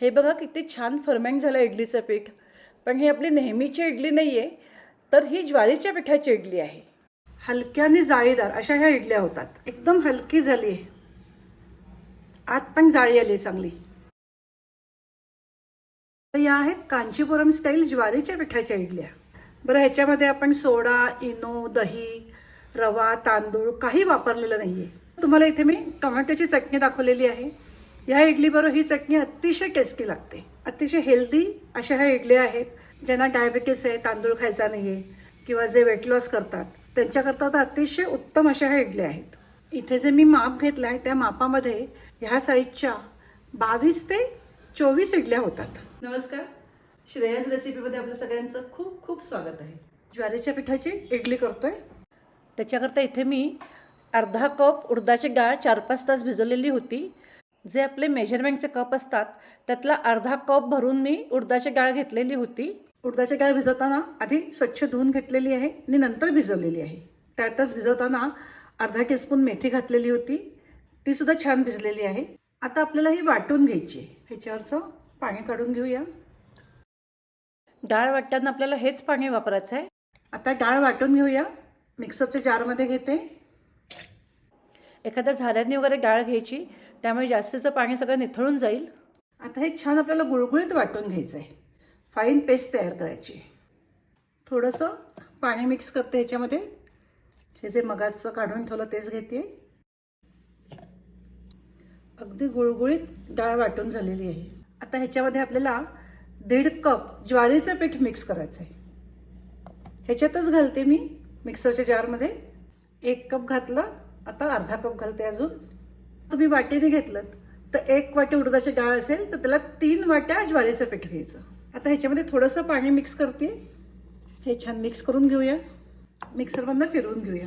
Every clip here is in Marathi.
हे बघा किती छान फर्मेंट झालं इडलीचं पीठ. पण ही आपली नेहमीची इडली नाही आहे तर ही ज्वारीच्या पिठाची इडली आहे. हलक्या आणि जाळीदार अशा ह्या इडल्या होतात. एकदम हलकी झाली आहे. आत पण जाळी आली चांगली. तर या आहेत कांचीपुरम स्टाईल ज्वारीच्या पिठाच्या इडल्या. बरं ह्याच्यामध्ये आपण सोडा इनो दही रवा तांदूळ काही वापरलेलं नाही आहे तुम्हाला इथे मी टोमॅटोची चटणी दाखवलेली आहे. ह्या इडलीबरोबर ही चटणी अतिशय टेस्टी लागते. अतिशय हेल्दी अशा ह्या इडल्या आहेत. ज्यांना डायबिटीस आहे तांदूळ खायचा नाही आहे किंवा जे वेट लॉस करतात त्यांच्याकरता तर अतिशय उत्तम अशा ह्या इडल्या आहेत. इथे जे मी माप घेतलं आहे त्या मापामध्ये ह्या साईजच्या बावीस ते चोवीस इडल्या होतात. नमस्कार. श्रेयस रेसिपीमध्ये आपलं सगळ्यांचं खूप खूप स्वागत आहे. ज्वारीच्या पिठाची इडली करतोय. त्याच्याकरता इथे मी अर्धा कप उडदाची डाळ चार पाच तास भिजवलेली होती. जे आपले मेजरमेंटचे कप असतात त्यातला अर्धा कप भरून मी उडदाची डाळ घेतलेली होती. उडदाची डाळ भिजवताना आधी स्वच्छ धुवून घेतलेली आहे आणि नंतर भिजवलेली आहे. त्यातच भिजवताना अर्धा टीस्पून मेथी घातलेली होती. ती सुद्धा छान भिजलेली आहे. आता आपल्याला ही वाटून घ्यायची आहे. ह्याच्यावरचं पाणी काढून घेऊया. डाळ वाटताना आपल्याला हेच पाणी वापरायचं आहे. आता डाळ वाटून घेऊया. मिक्सरच्या जारमध्ये घेते. एखाद्या झाऱ्याने वगैरे डाळ घ्यायची त्यामुळे जास्तीचं पाणी सगळं निथळून जाईल. आता हे छान आपल्याला गुळगुळीत वाटून घ्यायचं आहे फाईन पेस्ट तयार करायची. थोडंसं पाणी मिक्स करते ह्याच्यामध्ये हे जे मगाचं काढून ठेवलं तेच घेते. अगदी गुळगुळीत डाळ वाटून झालेली आहे. आता ह्याच्यामध्ये आपल्याला दीड कप ज्वारीचं पीठ मिक्स करायचं आहे ह्याच्यातच घालते मी मिक्सरच्या जारमध्ये एक कप घातलं. आता अर्धा कप घालते अजून. तुम्ही वाटीने घेतलं तर एक वाटी उडदाची डाळ असेल तर त्याला तीन वाट्या ज्वारीचं पीठ घ्यायचं. आता ह्याच्यामध्ये थोडंसं पाणी मिक्स करते हे छान मिक्स करून घेऊया. मिक्सरमधनं फिरवून घेऊया.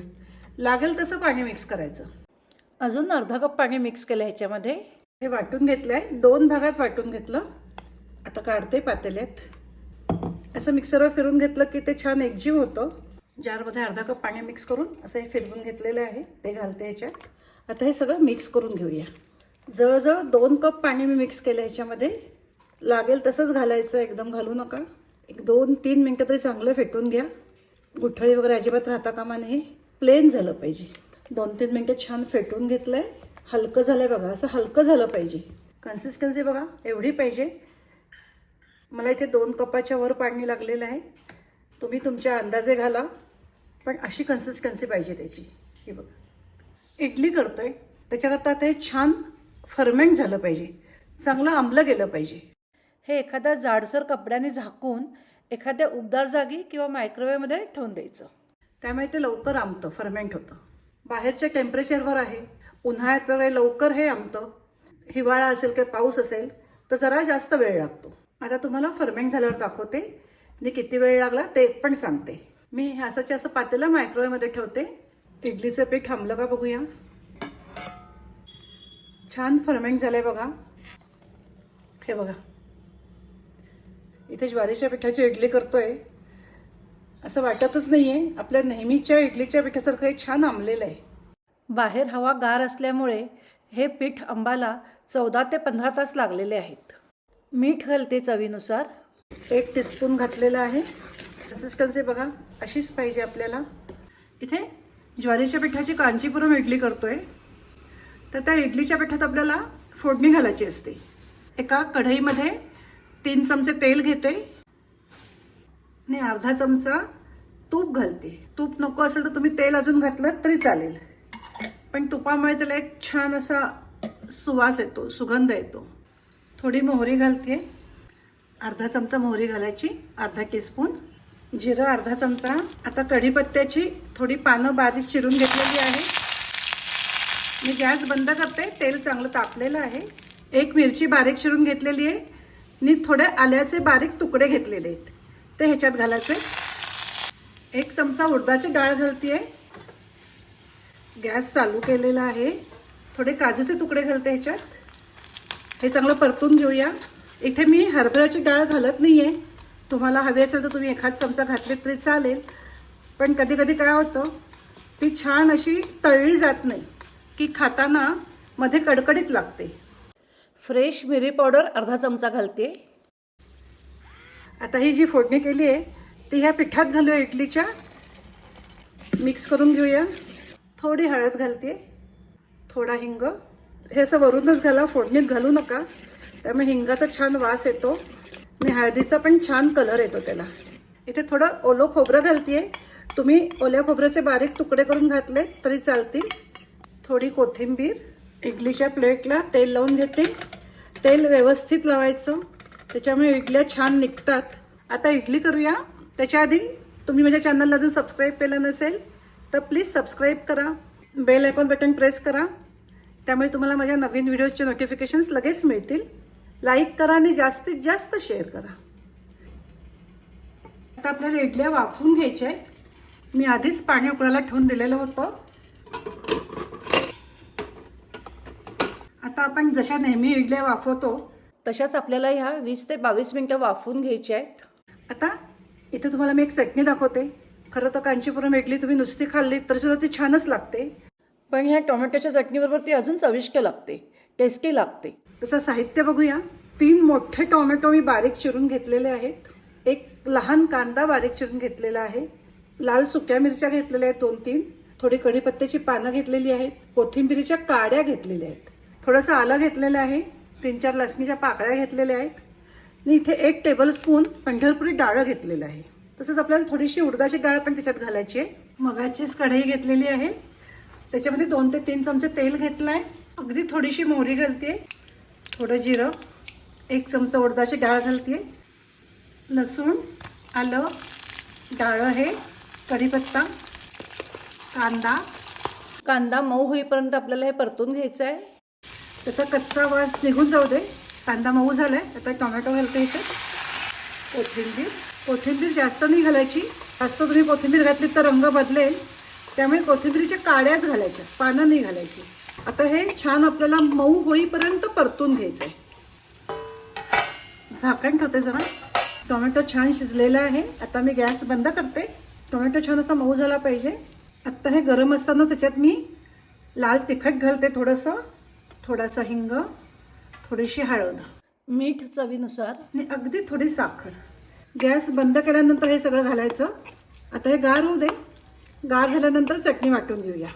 लागेल तसं पाणी मिक्स करायचं. अजून अर्धा कप पाणी मिक्स केलं ह्याच्यामध्ये. हे वाटून घेतलं आहे दोन भागात वाटून घेतलं. आता काढते पातेल्यात. असं मिक्सरवर फिरून घेतलं की ते छान एकजीव होतं. जारमध्ये अर्धा कप पाणी मिक्स करून असं हे फिरवून घेतलेलं आहे. ते घालते ह्याच्यात. आता हे सगळं मिक्स करून घेऊया. जवळजवळ दोन कप पाणी मी मिक्स केलं ह्याच्यामध्ये. लागेल तसंच घालायचं एकदम घालू नका. एक दोन तीन मिनटं तरी चांगलं फेटून घ्या. गुठळी वगैरे अजिबात राहता कामा नाही प्लेन झालं पाहिजे. दोन तीन मिनटं छान फेटून घेतलं आहे हलकं झालं आहे बघा असं हलकं झालं पाहिजे. कन्सिस्टन्सी बघा एवढी पाहिजे. मला इथे दोन कपाच्या वर पाणी लागलेलं आहे. तुम्ही तुमच्या अंदाजे घाला. पण अशी कन्सिस्टन्सी पाहिजे त्याची. ही बघा. इडली करतोय त्याच्याकरता हे छान फर्मेंट झालं पाहिजे. चांगलं आंबलं गेलं पाहिजे. हे एखाद्या जाडसर कपड्याने झाकून एखाद्या उबदार जागी किंवा मायक्रोवेवमध्ये ठेवून द्यायचं. त्यामुळे ते लवकर आंबतं फर्मेंट होतं. बाहेरच्या टेम्परेचरवर आहे. उन्हाळ्यात तर लवकर हे आंबतं. हिवाळा असेल किंवा पाऊस असेल तर जरा जास्त वेळ लागतो. आता तुम्हाला फर्मेंट झाल्यावर दाखवते. मी किती वेळ लागला ते पण सांगते. मी असंच्या असं पातेलं मायक्रोवेवमध्ये ठेवते. इडलीचं पीठ थांबलं का बघूया. छान फर्मेंट झालंय बघा. हे बघा. इथे ज्वारीच्या पिठाची इडली करतोय. असं वाटतच नाहीये. आपल्या नेहमीच्या इडलीच्या पिठासारखं हे छान आंबलेलं आहे. बाहेर हवा गार असल्यामुळे हे पीठ आंबाला चौदा ते पंधरा तास लागलेले आहेत. मीठ घालते चवीनुसार. एक टीस्पून घातलेलं आहे. कन्सिस्टन्सी बघा. अशीच पाहिजे आपल्याला. इथे ज्वारीच्या पिठाची कांचीपुरम इडली करतोय. तर त्या इडलीच्या पिठात आपल्याला फोडणी घालायची असते. एका कढईमध्ये तीन चमचे तेल घेते. आणि अर्धा चमचा तूप घालते. तूप नको असेल तर तुम्ही तेल अजून घातलं तरी चालेल. पण तुपामुळे त्याला एक छान असा सुवास येतो सुगंध येतो. थोडी मोहरी घालते. अर्धा चमचा मोहरी घालायची अर्धा टीस्पून जिरं अर्धा चमचा. आता कढीपत्त्याची थोडी पानं बारीक चिरून घेतलेली आहे. मी गॅस बंद करते. तेल चांगलं तापलेलं आहे. एक मिरची बारीक चिरून घेतलेली आहे. आणि थोडे आल्याचे बारीक तुकडे घेतलेले आहेत. ते ह्याच्यात घालायचे. एक चमचा उडदाची डाळ घालते गॅस चालू केलेला आहे. थोडे काजूचे तुकडे घालते ह्याच्यात. हे चांगलं परतून घेऊया. इथे मी हरभऱ्याची डाळ घालत नाही आहे तुम्हाला हवी असेल तर तुम्ही एखाद चमचा घातले तरी चालेल. पण कधी कधी काय होतं ती छान अशी तळली जात नाही की खाताना मध्ये कडकडीत लागते. फ्रेश मिरी पावडर अर्धा चमचा घालते. आता ही जी फोडणी केली आहे ती ह्या पिठात घालूया इडलीच्या. मिक्स करून घेऊया. थोडी हळद घालते. थोडा हिंग. हे असं वरूनच घाला फोडणीत घालू नका. त्यामुळे हिंगाचा छान वास येतो. आणि हळदीचा पण छान कलर येतो त्याला. इथे थोडं ओलं खोबरं घालते तुम्ही ओल्या खोबऱ्याचे बारीक तुकडे करून घातले तरी चालतील. थोडी कोथिंबीर इडलीच्या प्लेटला तेल लावून घेते. तेल व्यवस्थित लावायचं. त्याच्यामुळे इडल्या छान निघतात. आता इडली करूया. त्याच्या आधी तुम्ही माझ्या चॅनलला जर सबस्क्राईब केलं नसेल तर प्लीज सबस्क्राईब करा. बेल आयकॉन बटन प्रेस करा. त्यामुळे तुम्हाला माझ्या नवीन व्हिडिओजचे नोटिफिकेशन्स लगेच मिळतील. लाईक करा आणि जास्तीत जास्त शेअर करा. आता आपल्याला इडल्या वाफवून घ्यायच्या आहेत. मी आधीच पाणी उकळायला ठेवून दिलेलं होतं. आता आपण जशा नेहमी इडल्या वाफवतो तशाच आपल्याला ह्या वीस ते बावीस मिनटं वाफवून घ्यायच्या आहेत. आता इथे तुम्हाला मी एक चटणी दाखवते. खरं तर कांचीपुरम इडली तुम्ही नुसती खाल्ली तरीसुद्धा ती छानच लागते. पण ह्या टोमॅटोच्या चटणीबरोबर ती अजून चविष्ट लागते. टेस्टी लागते. त्याचं साहित्य बघूया. तीन मोठे टोमॅटो मी बारीक चिरून घेतलेले आहेत. एक लहान कांदा बारीक चिरून घेतलेला आहे. लाल सुक्या मिरच्या घेतलेल्या आहेत दोन तीन. थोडी कढीपत्त्याची पानं घेतलेली आहेत. कोथिंबिरीच्या काड्या घेतलेल्या आहेत. थोडंसं आलं घेतलेलं आहे. तीन चार लसणीच्या पाकळ्या घेतलेल्या आहेत. आणि इथे एक टेबलस्पून पंढरपुरी डाळ घेतलेलं आहे. तसंच आपल्याला थोडीशी उडदाची डाळ पण त्याच्यात घालायची आहे. मगाचीच कढई घेतलेली आहे. त्याच्यामध्ये दोन ते तीन चमचे तेल घेतलं आहे अगदी थोडीशी मोहरी घालते थोडं जिरं. एक चमचा उडदाची डाळ घालते लसूण आलं डाळं हे कढीपत्ता कांदा. कांदा मऊ होईपर्यंत आपल्याला हे परतून घ्यायचं आहे. त्याचा कच्चा वास निघून जाऊ दे. कांदा मऊ झाला आहे आता टोमॅटो घालते इथे. कोथिंबीर. कोथिंबीर जास्त नाही घालायची. जास्त तुम्ही कोथिंबीर घातली तर रंग बदलेल. त्यामुळे कोथिंबीरीच्या काड्याच घालायच्या. पानं नाही घालायची. आता हे छान आपल्याला मऊ होईपर्यंत परतून घ्यायचं आहे झाकण ठेवते जरा. टोमॅटो छान शिजलेला आहे. आता मी गॅस बंद करते. टोमॅटो छान असा मऊ झाला पाहिजे. आत्ता हे गरम असताना त्याच्यात मी लाल तिखट घालते थोडंसं. थोडासा हिंग थोडीशी हळद. मीठ चवीनुसार. आणि अगदी थोडी साखर. गॅस बंद केल्यानंतर हे सगळं घालायचं. आता हे गार होऊ दे. गार झाल्यानंतर चटणी वाटून घेऊया.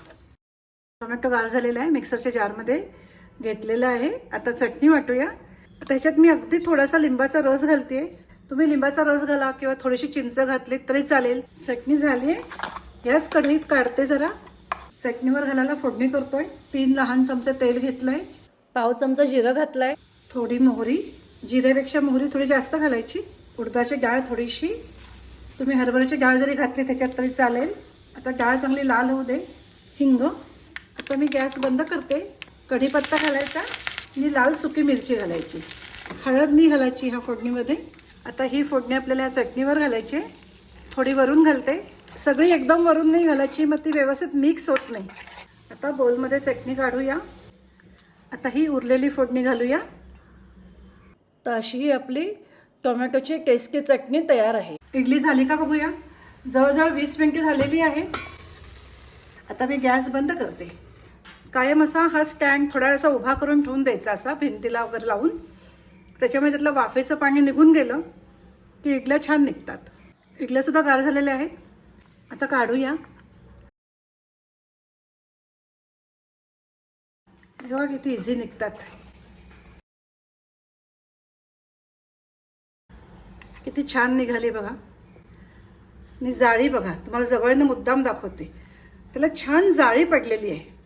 टोमॅटो गार झालेला आहे मिक्सरच्या जारमध्ये घेतलेला आहे. आता चटणी वाटूया. त्याच्यात मी अगदी थोडासा लिंबाचा रस घालते तुम्ही लिंबाचा रस घाला किंवा थोडीशी चिंच घातली तरी चालेल. चटणी झाली आहे. याच कढईत काढते जरा. चटणीवर घालायला फोडणी करतोय. तीन लहान चमचे तेल घेतलंय. पाव चमचा जिरं घातलाय. थोडी मोहरी. जिऱ्यापेक्षा मोहरी थोडी जास्त घालायची. उडदाची डाळ थोडीशी. तुम्ही हरभऱ्याची डाळ जरी घातली त्याच्यात तरी चालेल. आता डाळ चांगली लाल होऊ दे. हिंग. आता मी गॅस बंद करते. कढीपत्ता घालायचा आणि लाल सुकी मिरची घालायची. हळद नाही घालायची ह्या फोडणीमध्ये. आता ही फोडणी आपल्याला या चटणीवर घालायची. थोडी वरून घालते. सगळी एकदम वरून नाही घालायची मग ती व्यवस्थित मिक्स होत नाही. आता बोलमध्ये चटणी काढूया. आता ही उरलेली फोडणी घालूया. तर अशी ही आपली टोमॅटोची टेस्टी चटणी तयार आहे. इडली झाली का बघूया. जवळजवळ वीस मिनिटे झालेली आहे. आता मी गॅस बंद करते. कायम असा हा स्टँड थोडा वेळासा उभा करून ठेवून द्यायचा असा भिंतीला वगैरे लावून. त्याच्यामुळे त्यातलं वाफेचं पाणी निघून गेलं की इडल्या छान निघतात. इडल्यासुद्धा गार झालेल्या आहेत. आता काढूया. बघा किती इझी निघतात. किती छान निघाली बघा. आणि जाळी बघा तुम्हाला जवळनं मुद्दाम दाखवते. त्याला छान जाळी पडलेली आहे.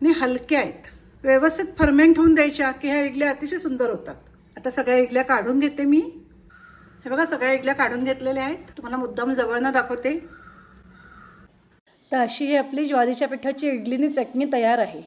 आणि हलक्या आहेत. व्यवस्थित फर्मेंट होऊन द्यायच्या की ह्या इडल्या अतिशय सुंदर होतात. आता सगळ्या इडल्या काढून घेते मी. हे बघा सगळ्या इडल्या काढून घेतलेल्या आहेत. तुम्हाला मुद्दाम जवळनं दाखवते. तर अशी ही आपली ज्वारीच्या पिठाची इडलीनी चटणी तयार आहे.